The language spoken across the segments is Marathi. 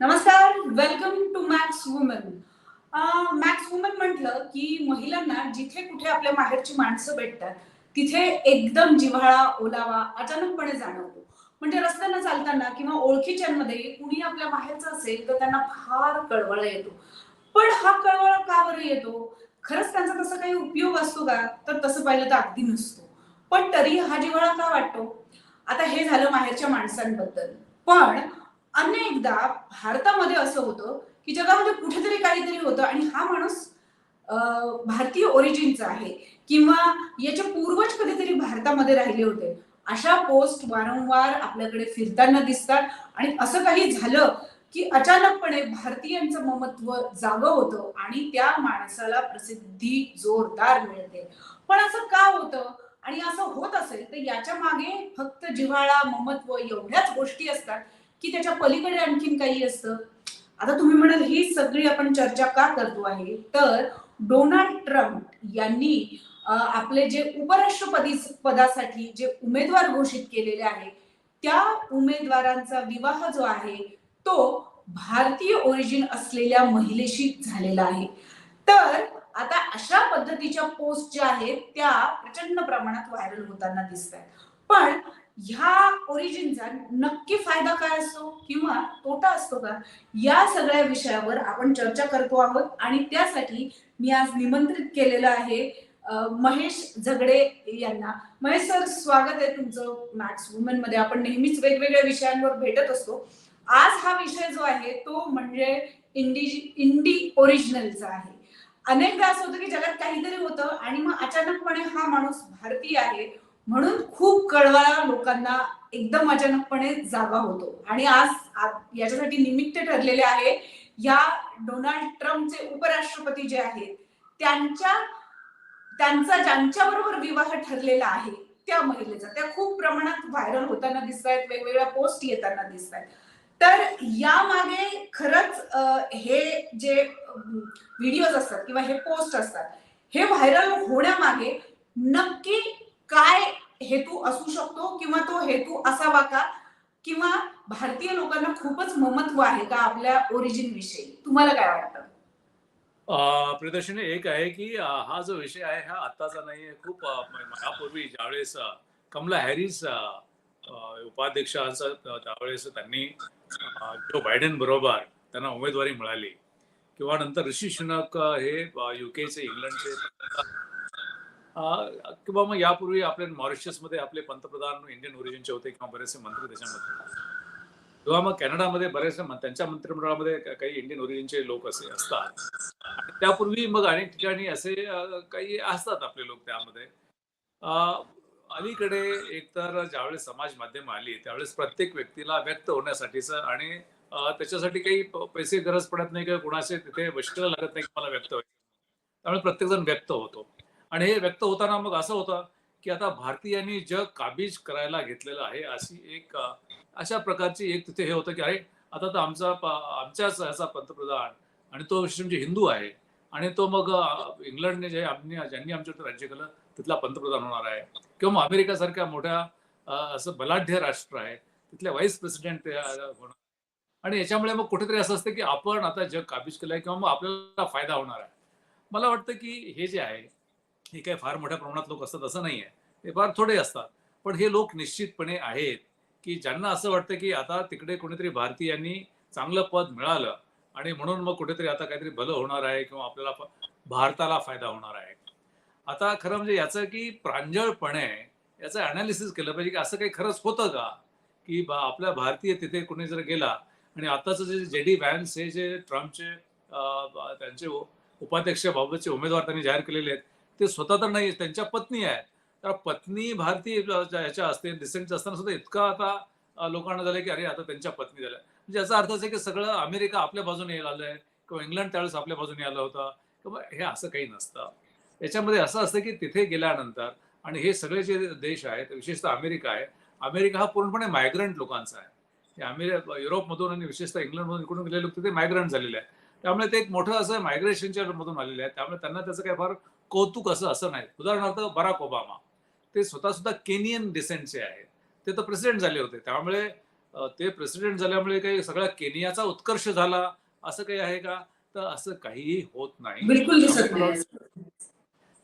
नमस्कार welcome to max woman max woman म्हटलं की महिलांना जिथे कुठे आपल्या माहेरची माणसं भेटतात तिथे एकदम जिव्हाळा ओलावा अचानकपणे जाणवतो. म्हणजे रस्त्यानं चालताना किंवा ओळखीच्यांमध्ये कुणी आपल्या माहेरचं असेल तर त्यांना फार कळवळा येतो. पण हा कळवळा का बरं येतो? खरंच त्यांचा तसा काही उपयोग असतो का? तर तसं पाहिलं तर अगदी नसतो. पण तरी हा जिव्हाळा का वाटतो? आता हे झालं माहेरच्या माणसांबद्दल. पण अनेकदा भारतामध्ये असं होतं की जगामध्ये कुठेतरी काहीतरी होतं आणि हा माणूस भारतीय ओरिजिनचा आहे किंवा याचे पूर्वज कधीतरी भारतामध्ये राहिले होते. अशा पोस्ट वारंवार आपल्याकडे फिरताना दिसतात आणि असं काही झालं की अचानकपणे भारतीयांचं ममत्व जागं होतं आणि त्या माणसाला प्रसिद्धी जोरदार मिळते. पण असं का होतं? आणि असं होत असेल तर याच्या मागे फक्त जिव्हाळा ममत्व एवढ्याच गोष्टी असतात की त्याच्या पलीकडे आणखीन काही असतं? आता तुम्ही म्हणाल ही सगळी आपण चर्चा का करतो आहे? तर डोनाल्ड ट्रम्प यांनी आपले जे उपराष्ट्रपती पदासाठी जे उमेदवार घोषित केलेले आहे त्या उमेदवारांचा विवाह जो आहे तो भारतीय ओरिजिन असलेल्या महिलेशी झालेला आहे. तर आता अशा पद्धतीच्या पोस्ट ज्या आहेत त्या प्रचंड प्रमाणात व्हायरल होताना दिसत आहेत पण ह्या ओरिजिनचा नक्की फायदा काय असतो किंवा तोटा असतो का? या सगळ्या विषयावर आपण चर्चा करतो आहोत आणि त्यासाठी मी आज निमंत्रित केलेलं आहे महेश झगडे यांना. महेश सर स्वागत आहे तुमचं मॅक्स वुमनमध्ये. आपण नेहमीच वेगवेगळ्या विषयांवर भेटत असतो. आज हा विषय जो आहे तो म्हणजे इंडी इंडी ओरिजिनलचा आहे. अनेकदा असं होतं की जगात काहीतरी होतं आणि मग अचानकपणे हा माणूस भारतीय आहे. म्हणून खूप कळवळा लोकांना एकदम अचानकपणे जागा होतो. आणि आज याच्यासाठी निमित्त ठरलेले आहे या डोनाल्ड ट्रम्पचे उपराष्ट्रपती जे आहेत त्यांच्या त्यांचा ज्यांच्या बरोबर विवाह ठरलेला आहे त्या महिलेचा. त्या खूप प्रमाणात व्हायरल होताना दिसत आहेत वेगवेगळ्या पोस्ट येताना दिसत आहेत तर यामागे खरंच हे जे व्हिडिओज असतात किंवा हे पोस्ट असतात हे व्हायरल होण्यामागे नक्की काय हेतू असू शकतो किंवा तो हेतू असावा का? किंवा भारतीय लोकांना खूपच ममत्व आहे का आपल्या ओरिजिन विषयी? तुम्हाला काय वाटतं? प्रदर्शनी एक आहे की हा जो विषय आहे हा आत्ताचा नाही आहे खूप अ, यापूर्वी ज्यावेळेस कमला हॅरिस उपाध्यक्षांचा त्यावेळेस त्यांनी जो बायडन बरोबर त्यांना उमेदवारी मिळाली. किंवा नंतर ऋषी शुनक हे युकेचे इंग्लंडचे किंवा मग यापूर्वी आपले मॉरिशसमध्ये आपले पंतप्रधान इंडियन ओरिजिनचे होते किंवा बरेचसे मंत्री त्याच्यामध्ये. किंवा मग कॅनडामध्ये बरेचसे त्यांच्या मंत्रिमंडळामध्ये काही इंडियन ओरिजिनचे लोक असे असतात. त्यापूर्वी मग अनेक ठिकाणी असे काही असतात आपले लोक त्यामध्ये. अलीकडे एकतर ज्यावेळेस समाज माध्यम आली त्यावेळेस प्रत्येक व्यक्तीला व्यक्त होण्यासाठीच आणि त्याच्यासाठी काही पैसे गरज पडत नाही किंवा कुणाचे तिथे वशिला लागत नाही मला व्यक्त व्हायचं. त्यामुळे प्रत्येक जण व्यक्त होतो. आणि हे व्यक्त होताना मग असं होतं की आता भारतीयांनी जग काबीज करायला घेतलेलं आहे अशी एक अशा प्रकारची एक तिथे हे होतं की अरे आता तर आमचा आमच्याच ह्याचा पंतप्रधान आणि तो म्हणजे हिंदू आहे आणि तो मग इंग्लंडने जे आम्ही ज्यांनी आमच्यावर राज्य केलं तिथला पंतप्रधान होणार आहे. किंवा मग अमेरिकासारख्या मोठ्या असं बलाढ्य राष्ट्र आहे तिथल्या व्हाईस प्रेसिडेंट होणार. आणि याच्यामुळे मग कुठेतरी असं असतं की आपण आता जग काबीज केलं आहे किंवा मग आपल्याला फायदा होणार आहे. मला वाटतं की हे जे आहे हे काही फार मोठ्या प्रमाणात लोक असतात असं नाही आहे ते फार थोडे असतात. पण हे लोक निश्चितपणे आहेत की ज्यांना असं वाटतं की आता तिकडे कोणीतरी भारतीयांनी चांगलं पद मिळालं आणि म्हणून मग कुठेतरी आता काहीतरी भलं होणार आहे किंवा आपल्याला भारताला फायदा होणार आहे. आता खरं म्हणजे याचं की प्रांजळपणे याचं अनालिसिस केलं पाहिजे की असं काही खरंच होतं का? की बा- आपल्या भारतीय तिथे कोणी जर गेला आणि आताचं जे जे डी व्हॅन्स हे जे ट्रम्पचे त्यांचे उपाध्यक्ष बाबतचे उमेदवार त्यांनी जाहीर केलेले आहेत ते स्वतः तर नाही त्यांच्या पत्नी आहेत. तर पत्नी भारतीय याच्या ह्याच्या असते डिसेंटच्या असताना सुद्धा इतका आता लोकांना झालं की अरे आता त्यांच्या पत्नी झाल्या. म्हणजे याचा अर्थ असा की सगळं अमेरिका आपल्या बाजूने यायला आलंय किंवा इंग्लंड त्यावेळेस आपल्या बाजूने आलं होतं. किंवा हे असं काही नसतं. याच्यामध्ये असं असतं की तिथे गेल्यानंतर आणि हे सगळे जे देश आहेत विशेषतः अमेरिका आहे अमेरिका हा पूर्णपणे मायग्रंट लोकांचा आहे. हे अमेरिका युरोपमधून आणि विशेषतः इंग्लंडमधून इकडून गेलेले लोक तिथे मायग्रंट झालेले आहेत. त्यामुळे ते एक मोठं असं मायग्रेशनच्या मधून आलेले आहे त्यामुळे त्यांना त्याचं काही फार कौतुक असं असं नाही. उदाहरणार्थ बराक ओबामा. ते स्वतः सुद्धा केनियन डिसेंटचे आहेत. ते तर प्रेसिडेंट झाले होते. त्यामुळे ते प्रेसिडेंट झाल्यामुळे काही सगळा केनियाचा उत्कर्ष झाला. असं काही आहे का? तर असं काहीही होत नाही.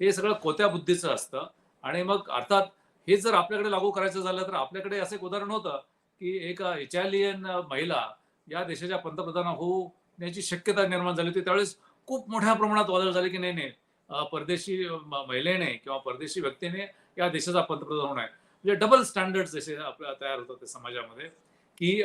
हे सगळं कोत्या बुद्धीचं असतं. आणि मग अर्थात हे जर आपल्याकडे लागू करायचं झालं तर आपल्याकडे असं एक उदाहरण होतं की एक इटालियन महिला या देशाच्या पंतप्रधान होण्याची शक्यता निर्माण झाली होती. त्यावेळेस खूप मोठ्या प्रमाणात वादळ झाले की नाही नाही. परदेशी महिलेने किंवा परदेशी व्यक्तीने या देशाचा पंतप्रधान होणार म्हणजे डबल स्टँडर्ड जसे आपल्या तयार होतात ते समाजामध्ये की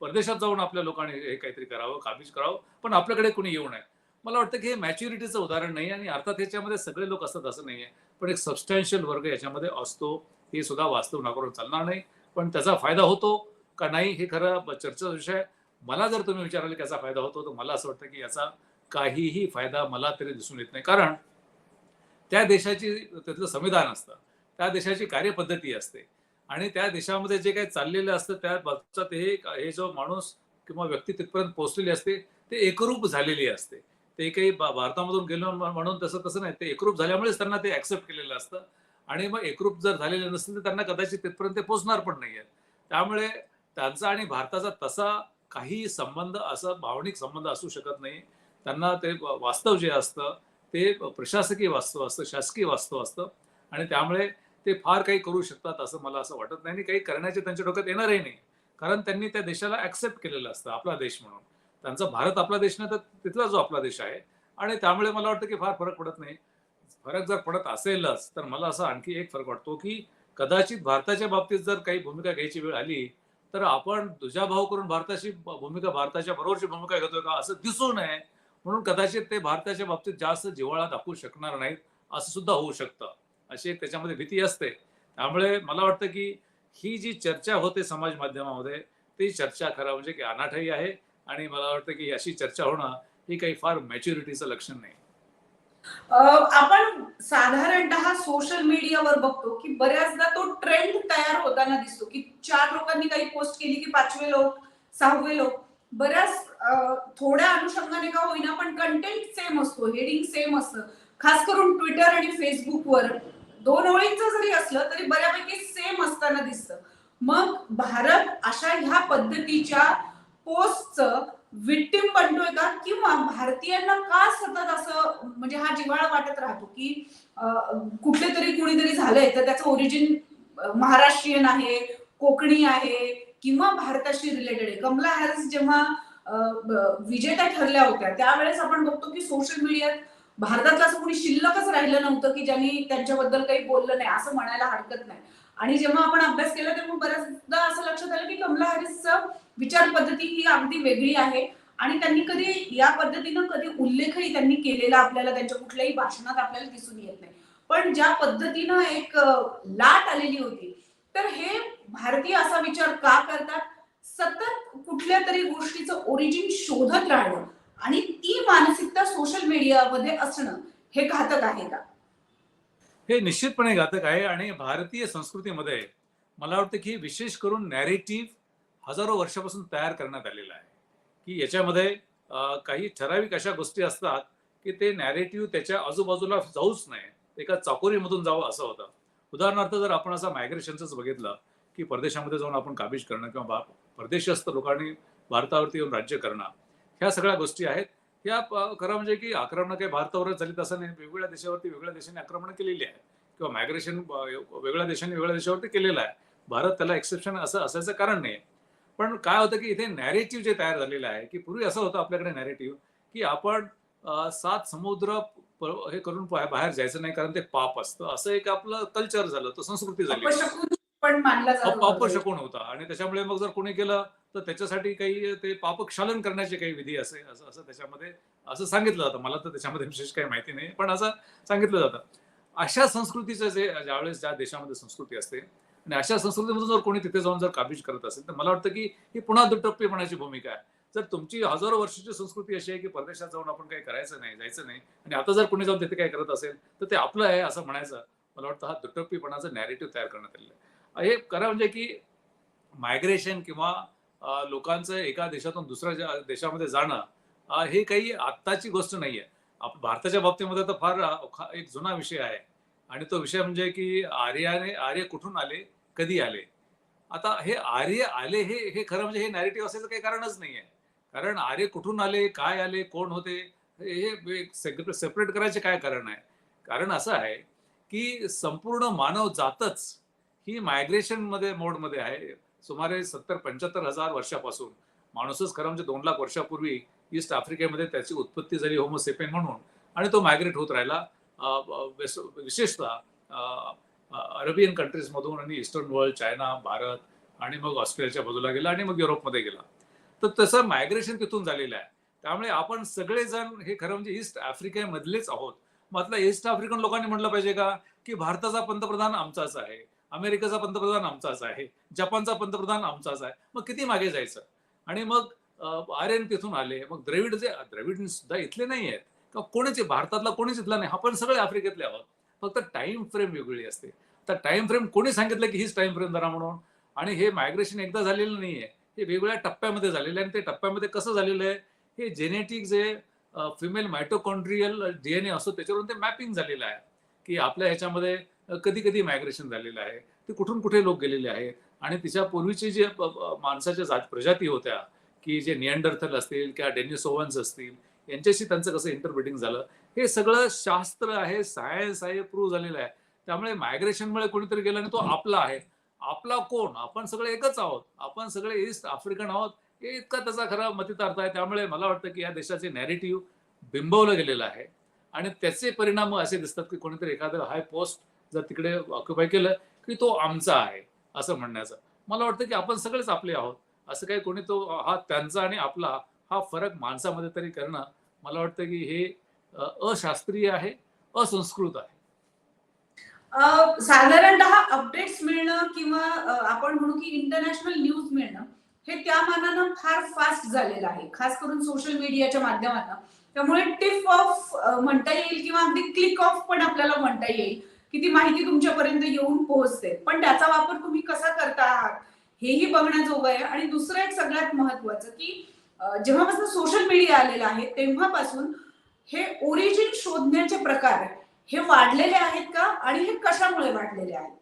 परदेशात जाऊन आपल्या लोकांनी हे काहीतरी करावं काबीज करावं पण आपल्याकडे कोणी येऊ नये. मला वाटतं की हे मॅच्युरिटीचं उदाहरण नाही आणि अर्थात ह्याच्यामध्ये सगळे लोक असतात असं नाहीये. पण एक सबस्टॅन्शियल वर्ग याच्यामध्ये असतो हे सुद्धा वास्तव नाकारून चालणार नाही. पण त्याचा फायदा होतो का नाही हे खरं चर्चेचा विषय मला जर तुम्ही विचाराल की याचा फायदा होतो तर मला असं वाटतं की याचा काहीही फायदा मला तरी दिसून येत नाही. कारण त्या देशाची त्यातलं संविधान असतं. त्या देशाची कार्यपद्धती असते. आणि त्या देशामध्ये जे काही चाललेलं असतं त्या बाबतीत हे हे जो माणूस किंवा व्यक्ती तिथपर्यंत पोहोचलेली असते ते एकरूप झालेली असते. ते काही भारतामधून गेलो म्हणून तसं तसं नाही. ते एकरूप झाल्यामुळेच त्यांना ते ऍक्सेप्ट केलेलं असतं. आणि मग एकरूप जर झालेले नसतील तर त्यांना कदाचित तिथपर्यंत ते पोहोचणार पण नाहीये त्यामुळे त्यांचा आणि भारताचा तसा काही संबंध असा भावनिक संबंध असू शकत नाही. त्यांना ते वास्तव जे असतं ते प्रशासकीय वास्तव असतं शासकीय वास्तव असतं. आणि त्यामुळे ते फार काही करू शकतात असं मला असं वाटत नाही आणि काही करण्याचे त्यांच्या डोक्यात येणारही नाही. कारण त्यांनी त्या देशाला ऍक्सेप्ट केलेलं असतं आपला देश म्हणून. त्यांचा भारत आपला देश नाही तर तिथला जो आपला देश आहे. आणि त्यामुळे मला वाटतं की फार फरक पडत नाही. फरक जर पडत असेलच तर मला असा आणखी एक फरक वाटतो की कदाचित भारताच्या बाबतीत जर काही भूमिका घ्यायची वेळ आली तर आपण दुजाभाव करून भारताची भूमिका भारताच्या बरोबरची भूमिका घेतोय का असं दिसू नये. म्हणून कदाचित ते भारताच्या बाबतीत जास्त जिव्हाळा दाखवू शकणार नाहीत असं सुद्धा होऊ शकतं. अशी एक त्याच्यामध्ये भीती असते. त्यामुळे मला वाटतं की ही जी चर्चा होते समाज माध्यमामध्ये ती चर्चा खरं म्हणजे की अनाठही आहे आणि मला वाटतं की अशी चर्चा होणं ही काही फार मॅच्युरिटीचं लक्षण नाही. आपण साधारणतः सोशल मीडियावर बघतो की बऱ्याचदा तो ट्रेंड तयार होताना दिसतो की चार लोकांनी काही पोस्ट केली की पाचवे लोक सहावे लोक. बऱ्याच थोड्या अनुषंगाने का होईना पण कंटेंट सेम असतो हेडिंग सेम असतं. खास करून ट्विटर आणि फेसबुकवर दोन ओळींचं जरी असलं तरी बऱ्यापैकी सेम असताना दिसतं. मग भारत अशा ह्या पद्धतीच्या पोस्टचं विक्टिम बनतोय का? किंवा भारतीयांना का सतत असं म्हणजे हा जिव्हाळा वाटत राहतो की कुठले तरी कुणीतरी झालंय तर त्याचं ओरिजिन महाराष्ट्रीयन आहे कोकणी आहे किंवा भारताशी रिलेटेड आहे. कमला हॅरिस जेव्हा विजेत्या ठरल्या होत्या. त्यावेळेस आपण बघतो की सोशल मीडियात भारतातलं असं कोणी शिल्लकच राहिलं नव्हतं की ज्यांनी त्यांच्याबद्दल काही बोललं नाही असं म्हणायला हरकत नाही. आणि जेव्हा आपण अभ्यास केला तेव्हा बऱ्याचदा असं लक्षात आलं की कमला हॅरिसचं विचार पद्धती ही अगदी वेगळी आहे. आणि त्यांनी कधी या पद्धतीनं कधी उल्लेखही त्यांनी केलेला आपल्याला त्यांच्या कुठल्याही भाषणात आपल्याला दिसून येत नाही. पण ज्या पद्धतीनं एक लाट आलेली होती तर हे भारतीय असा विचार का करतात? सतत कुठल्या तरी गोष्टीचं ओरिजिन शोधत राहणं आणि ती मानसिकता सोशल मीडियामध्ये असणं हे घातक आहे का? हे निश्चितपणे घातक आहे आणि भारतीय संस्कृतीमध्ये मला वाटतं की विशेष करून नॅरेटिव्ह हजारो वर्षापासून तयार करण्यात आलेला आहे. की याच्यामध्ये काही ठराविक अशा गोष्टी असतात की ते नॅरेटिव्ह त्याच्या आजूबाजूला जाऊच नाही एका चाकोरीमधून जावं असं होतं. उदाहरणार्थ जर आपण असं मायग्रेशनच बघितलं की परदेशामध्ये जाऊन आपण काबीज करणं किंवा बाप परदेशस्थ लोकांनी भारतावरती येऊन राज्य करणं. ह्या सगळ्या गोष्टी आहेत. या खरं म्हणजे की आक्रमणं काही भारतावरच झाली तसं नाही. वेगवेगळ्या देशावरती वेगळ्या देशांनी आक्रमण केलेली आहेत. किंवा मायग्रेशन वेगळ्या देशांनी वेगळ्या देशावरती केलेलं आहे. भारत त्याला एक्सेप्शन असं असायचं कारण नाही. पण काय होतं की इथे नॅरेटिव्ह जे तयार झालेलं आहे की पूर्वी असं होतं आपल्याकडे नॅरेटिव्ह की आपण सात समुद्र हे करून बाहेर जायचं नाही कारण ते पाप असतं. असं एक आपलं कल्चर झालं. तो संस्कृती झाली. पण मानला जातो अपशकून होता? आणि त्याच्यामुळे मग जर कोणी केलं तर त्याच्यासाठी काही ते पापक्षालन करण्याचे काही विधी असे असं असं त्याच्यामध्ये असं सांगितलं जातं. मला तर त्याच्यामध्ये विशेष काही माहिती नाही पण असं सांगितलं जातं. अशा संस्कृतीचं जे ज्यावेळेस ज्या देशामध्ये संस्कृती असते आणि अशा संस्कृतीमधून जर कोणी तिथे जाऊन जर काबीज करत असेल तर मला वाटतं की ही पुन्हा दुटप्पीपणाची भूमिका आहे. जर तुमची हजारो वर्षाची संस्कृती अशी आहे की परदेशात जाऊन आपण काही करायचं नाही जायचं नाही आणि आता जर कोणी जाऊन तिथे काही करत असेल तर ते आपलं आहे असं म्हणायचं मला वाटतं हा दुटप्पीपणाचा नॅरेटिव्ह तयार करण्यात आलेला आहे. हे खरं म्हणजे की मायग्रेशन किंवा लोकांचं एका देशातून दुसऱ्या देशामध्ये जाणं हे काही आत्ताची गोष्ट नाहीये. आहे भारताच्या बाबतीमध्ये तर फार एक जुना विषय आहे. आणि तो विषय म्हणजे की आर्याने आर्य कुठून आले कधी आले? आता हे आर्य आले हे हे खरं म्हणजे हे नॅरेटिव्ह असायचं काही कारणच नाही आहे कारण आर्य कुठून आले काय आले कोण होते हे सेपरेट करायचे काय कारण आहे? कारण असं आहे की संपूर्ण मानव जातच ही मायग्रेशनमध्ये मोडमध्ये आहे. सुमारे सत्तर पंच्याहत्तर हजार वर्षापासून माणूसच खरं म्हणजे दोन लाख वर्षापूर्वी ईस्ट आफ्रिकेमध्ये त्याची उत्पत्ती झाली होमोसेपेन म्हणून. आणि तो मायग्रेट होत राहिला. विशेषतः अं, अरेबियन कंट्रीजमधून आणि ईस्टर्न वर्ल्ड चायना भारत आणि मग ऑस्ट्रेलियाच्या बाजूला गेला आणि मग युरोपमध्ये गेला. तर तसं मायग्रेशन तिथून झालेलं आहे. त्यामुळे आपण सगळेजण हे खरं म्हणजे ईस्ट आफ्रिकेमधलेच आहोत. मग आता ईस्ट आफ्रिकन लोकांनी म्हटलं पाहिजे का? की भारताचा पंतप्रधान आमचाच आहे. अमेरिकेचा पंतप्रधान आमचाच आहे जपानचा पंतप्रधान आमचाच आहे. मग किती मागे जायचं? आणि मग आर्यन तिथून आले मग द्रविड जे द्रविड सुद्धा इथले नाही आहेत. का कोणीच भारतातला कोणीच इथला नाही. आपण सगळे आफ्रिकेतले आहोत. फक्त टाइम फ्रेम वेगळी असते. तर टाइम फ्रेम कोणी सांगितलं की हीच टाइम फ्रेम धरा म्हणून? आणि हे मायग्रेशन एकदा झालेलं नाहीये. हे वेगवेगळ्या टप्प्यामध्ये झालेलं आहे. आणि ते टप्प्यामध्ये कसं झालेलं आहे? हे जेनेटिक जे फिमेल मायटोकॉन्ड्रियल डीएनए असतो त्याच्यावरून ते मॅपिंग झालेलं आहे. की आपल्या ह्याच्यामध्ये कधी कधी मायग्रेशन झालेलं आहे. ते कुठून कुठे लोक गेलेले आहेत? आणि तिच्या पूर्वीचे जे माणसाच्या जात प्रजाती होत्या की जे नियंडरथल असतील किंवा डेनिसोवन्स असतील यांच्याशी त्यांचं कसं इंटरप्रिटिंग झालं? हे सगळं शास्त्र आहे सायन्स आहे प्रूव्ह झालेलं आहे. त्यामुळे मायग्रेशनमुळे कोणीतरी गेला आणि तो आपला आहे. आपला कोण? आपण सगळे एकच आहोत. आपण सगळे ईस्ट आफ्रिकन आहोत. हे इतका त्याचा खरा मतितार्थ आहे. त्यामुळे मला वाटतं की या देशाचे नॅरेटिव्ह बिंबवलं गेलेलं आहे. आणि त्याचे परिणाम असे दिसतात की कोणीतरी एखादं हाय पोस्ट जर तिकडे ऑक्युपाय केलं की तो आमचा आहे असं म्हणण्याचं. मला वाटतं की आपण सगळेच आपले आहोत. असं काही कोणी तो हा त्यांचा आणि आपला हा फरक माणसामध्ये तरी करणं मला वाटतं की हे अशास्त्रीय आहे असंस्कृत आहे. साधारणतः अपडेट्स मिळणं किंवा आपण म्हणू की इंटरनॅशनल न्यूज मिळणं हे त्या मानानं फार फास्ट झालेलं आहे. खास करून सोशल मीडियाच्या माध्यमातून. त्यामुळे टिप ऑफ म्हणता येईल किंवा अगदी क्लिक ऑफ पण आपल्याला म्हणता येईल. की ती माहिती तुमच्यापर्यंत येऊन पोहोचते. पण त्याचा वापर तुम्ही कसा करता आहात हेही बघण्याजोगं आहे. आणि दुसरं एक सगळ्यात महत्वाचं की जेव्हापासून सोशल मीडिया आलेला आहे तेव्हापासून हे ओरिजिन शोधण्याचे प्रकार हे वाढलेले आहेत का? आणि हे कशामुळे वाढलेले आहेत?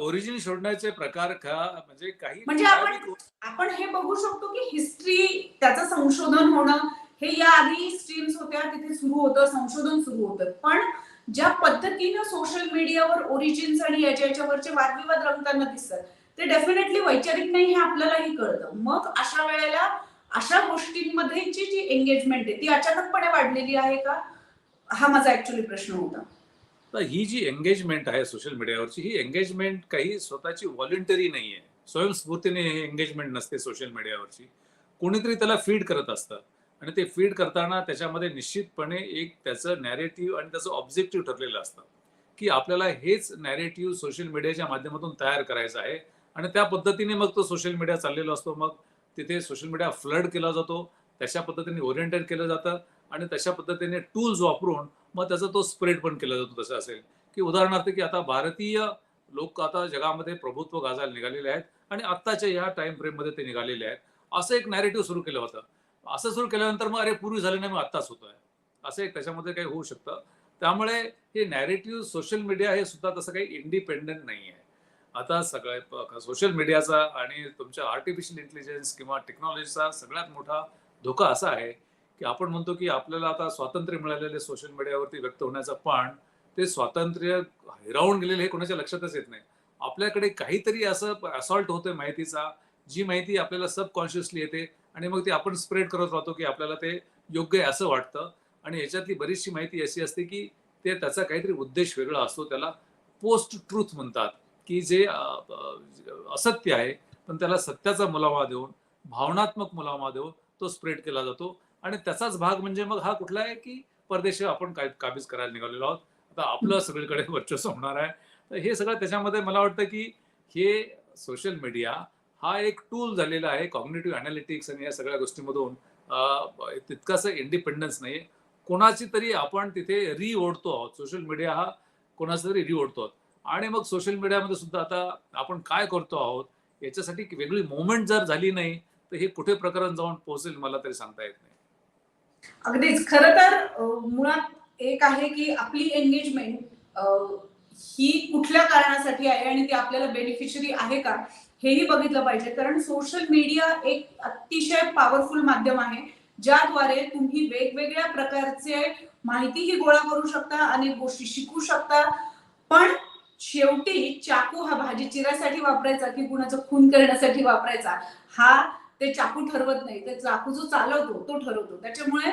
ओरिजिन शोधण्याचे प्रकार का? म्हणजे काही म्हणजे आपण- आपण हे बघू शकतो की हिस्ट्री त्याचं संशोधन होणं हे या आधी स्ट्रीम्स होत्या तिथे सुरू होतं संशोधन सुरू होतं. पण ज्या पद्धतीनं सोशल मीडियावर ओरिजिन्स आणि याच्या याच्यावरचे वादविवाद रंगताना दिसतात ते डेफिनेटली वैचारिक नाही हे आपल्यालाही कळतं. मग अशा वेळेला अशा गोष्टींमध्ये जी एंगेजमेंट आहे ती अचानकपणे वाढलेली आहे का? हा माझा ऍक्च्युली प्रश्न होता. तर ही जी एंगेजमेंट आहे सोशल मीडियावरची ही एंगेजमेंट काही स्वतःची व्हॉलेंटरी नाही आहे स्वयंस्फूर्तीने हे एंगेजमेंट नसते सोशल मीडियावरची कोणीतरी त्याला फीड करत असतं. आणि ते फीड करताना त्याच्यामध्ये निश्चितपणे एक त्याचं नॅरेटिव्ह आणि त्याचं ऑब्जेक्टिव्ह ठरलेलं असतं. की आपल्याला हेच नॅरेटिव्ह सोशल मीडियाच्या माध्यमातून तयार करायचं आहे. आणि त्या पद्धतीने मग तो सोशल मीडिया चाललेला असतो. मग तिथे सोशल मीडिया फ्लड केला जातो. तशा पद्धतीने ओरिएंटेड केलं जातं. आणि तशा पद्धतीने टूल्स वापरून मग त्याचा तो स्प्रेड पण केला जातो. तसं असेल की उदाहरणार्थ की आता भारतीय लोक आता जगामध्ये प्रभुत्व गाजायला निघालेले आहेत. आणि आत्ताच्या या टाइम फ्रेममध्ये ते निघालेले आहेत. असं एक नॅरेटिव्ह सुरू केलं होतं. असं सुरू केल्यानंतर मग अरे पूर्वी झालं नाही मग आत्ताच होतोय. असं एक त्याच्यामध्ये काही होऊ शकतं. त्यामुळे हे नॅरेटिव्ह सोशल मीडिया हे सुद्धा तसं काही इंडिपेंडंट नाही आहे आता सगळ्या सोशल मीडियाचा आणि तुमच्या आर्टिफिशियल इंटेलिजन्स किंवा टेक्नॉलॉजीचा सगळ्यात मोठा धोका असा आहे की आपण म्हणतो की आपल्याला आता स्वातंत्र्य मिळालेले सोशल मीडियावरती व्यक्त होण्याचं पण ते स्वातंत्र्य हिरावून गेलेले हे कोणाच्या लक्षातच येत नाही. आपल्याकडे काहीतरी असं असॉल्ट होतोय माहितीचा जी माहिती आपल्याला सबकॉन्शियसली येते आणि मग ते आपण स्प्रेड करत राहतो की आपल्याला ते योग्य आहे असं वाटतं. आणि याच्यातली बरीचशी माहिती अशी असते की ते त्याचा काहीतरी उद्देश वेगळा असतो. त्याला पोस्ट ट्रूथ म्हणतात की जे असत्य आहे पण त्याला सत्याचा मुलामा देऊन भावनात्मक मुलामा देऊन तो स्प्रेड केला जातो. आणि त्याचाच भाग म्हणजे मग हा कुठला आहे की परदेश आपण काय काबीज करायला निघालेलो आहोत. आता आपलं सगळीकडे वर्चस्व होणार आहे. तर हे सगळं त्याच्यामध्ये मला वाटतं की हे सोशल मीडिया हा एक टूल झालेला आहे कॉग्नेटिव्ह अनालिटिक्स आणि या सगळ्या गोष्टीमधून. तितकासा इंडिपेंडन्स नाही कोणाची तरी आपण तिथे री ओढतो आहोत. सोशल मीडिया हा कोणाचा तरी री ओढतो आहोत. आणि मग सोशल मीडियामध्ये सुद्धा आता आपण काय करतो आहोत याच्यासाठी वेगळी मुवमेंट जर झाली नाही तर हे कुठे प्रकरण जाऊन पोहोचेल मला तरी सांगता येत नाही. अगदीच. खर तर मुळात एक आहे की आपली एंगेजमेंट ही कुठल्या कारणासाठी आहे आणि ती आपल्याला बेनिफिशरी आहे का हेही बघितलं पाहिजे. कारण सोशल मीडिया एक अतिशय पॉवरफुल माध्यम आहे ज्याद्वारे तुम्ही वेगवेगळ्या प्रकारचे माहितीही गोळा करू शकता अनेक गोष्टी शिकू शकता. पण शेवटी चाकू हा भाजी चिरासाठी वापरायचा की कुणाचं खून करण्यासाठी वापरायचा? हा ते चाकू ठरवत नाही. ते चाकू जो चालवतो तो ठरवतो. त्याच्यामुळे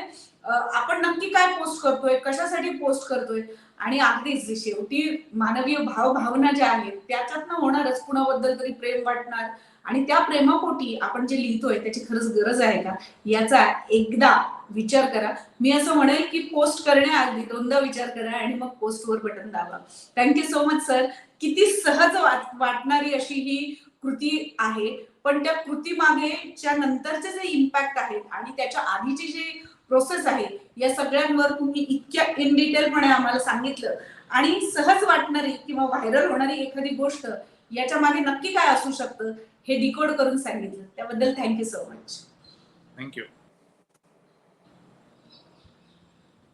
आपण नक्की काय पोस्ट करतोय कशासाठी पोस्ट करतोय? आणि अगदीच जे शेवटी मानवीय भाव भावना ज्या आहेत त्याच्यातनं होणारच. कुणाबद्दल तरी प्रेम वाटणार. आणि त्या प्रेमापोटी आपण जे लिहितोय त्याची खरंच गरज आहे का? याचा एकदा विचार करा. मी असं म्हणेल की पोस्ट करण्याआधी दोनदा विचार करा आणि मग पोस्टवर बटन दाबा. थँक्यू सो मच सर किती सहज वाट- वाटणारी अशी ही कृती आहे. पण त्या कृती मागेच्या नंतरचे जे इम्पॅक्ट आहेत आणि त्याच्या आधीची जी प्रोसेस आहे या सगळ्यांवर तुम्ही इतक्या इन डिटेलपणे आम्हाला सांगितलं. आणि सहज वाटणारी किंवा व्हायरल होणारी एखादी गोष्ट याच्या मागे नक्की काय असू शकतं हे डिकोड करून सांगितलं. त्याबद्दल थँक्यू सो मच थँक्यू